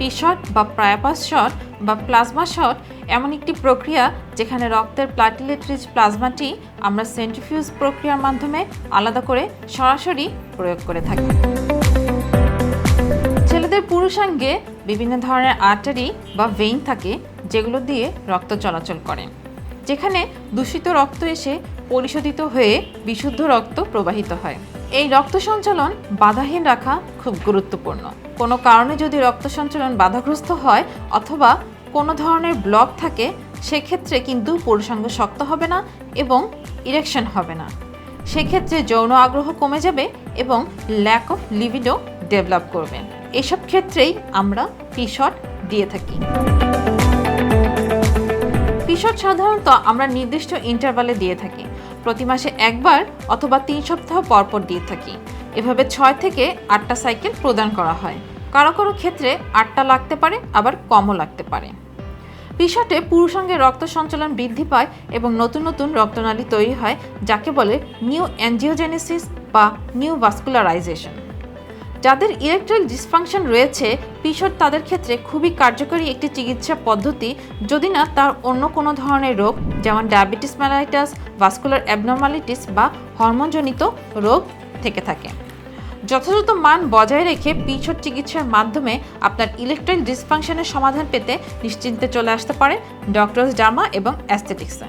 P shot বা Priapus shot বা plasma shot এমন একটি প্রক্রিয়া যেখানে রক্তের প্লাটিলেট রিচ প্লাজমাটি আমরা সেন্ট্রিফিউজ প্রক্রিয়ার মাধ্যমে আলাদা করে সরাসরি প্রয়োগ করে থাকি। ছেলেদের পুরুষাঙ্গে বিভিন্ন ধরনের আর্টারি বা ভেইন থাকে যেগুলো দিয়ে রক্ত চলাচল করে, যেখানে দূষিত রক্ত এসে পরিশোধিত হয়ে বিশুদ্ধ রক্ত প্রবাহিত হয়। এই রক্ত সঞ্চালন বাধাহীন রাখা খুব গুরুত্বপূর্ণ। কোনো কারণে যদি রক্ত সঞ্চালন বাধাগ্রস্ত হয় অথবা কোনো ধরনের ব্লক থাকে, সেক্ষেত্রে কিন্তু পুরুষাঙ্গ শক্ত হবে না এবং ইরেকশন হবে না। সেক্ষেত্রে যৌন আগ্রহ কমে যাবে এবং ল্যাক অফ লিভিডো ডেভেলপ করবে। এসব ক্ষেত্রেই আমরা পিশট দিয়ে থাকি। পিশট সাধারণত আমরা নির্দিষ্ট ইন্টারভালে দিয়ে থাকি। প্রতি মাসে একবার অথবা তিন সপ্তাহ পরপর দিয়ে থাকি। এভাবে ছয় থেকে আটটা সাইকেল প্রদান করা হয়। কারও কারও ক্ষেত্রে আটটা লাগতে পারে, আবার কমও লাগতে পারে। পিশটে পুরুষাঙ্গের রক্ত সঞ্চালন বৃদ্ধি পায় এবং নতুন নতুন রক্তনালী তৈরি হয়, যাকে বলে নিউ অ্যাঞ্জিওজেনেসিস বা নিউ ভাস্কুলারাইজেশন যাদের ইলেকট্রাল ডিসফাংশন রয়েছে পিশট তাদের ক্ষেত্রে খুবই কার্যকরী একটি চিকিৎসা পদ্ধতি। যদি না, তার অন্য কোনো ধরনের রোগ, যেমন ডায়াবেটিস ম্যালাইটাস ভাস্কুলার অ্যাবনর্মালিটিস বা হরমোনজনিত রোগ থেকে থাকে। যথাযথ মান বজায় রেখে পিছট চিকিৎসার মাধ্যমে আপনার ইলেকট্রাল ডিসফাংশনের সমাধান পেতে নিশ্চিন্তে চলে আসতে পারে ডক্টরস ডার্মা এবং অ্যাস্থেটিক্সে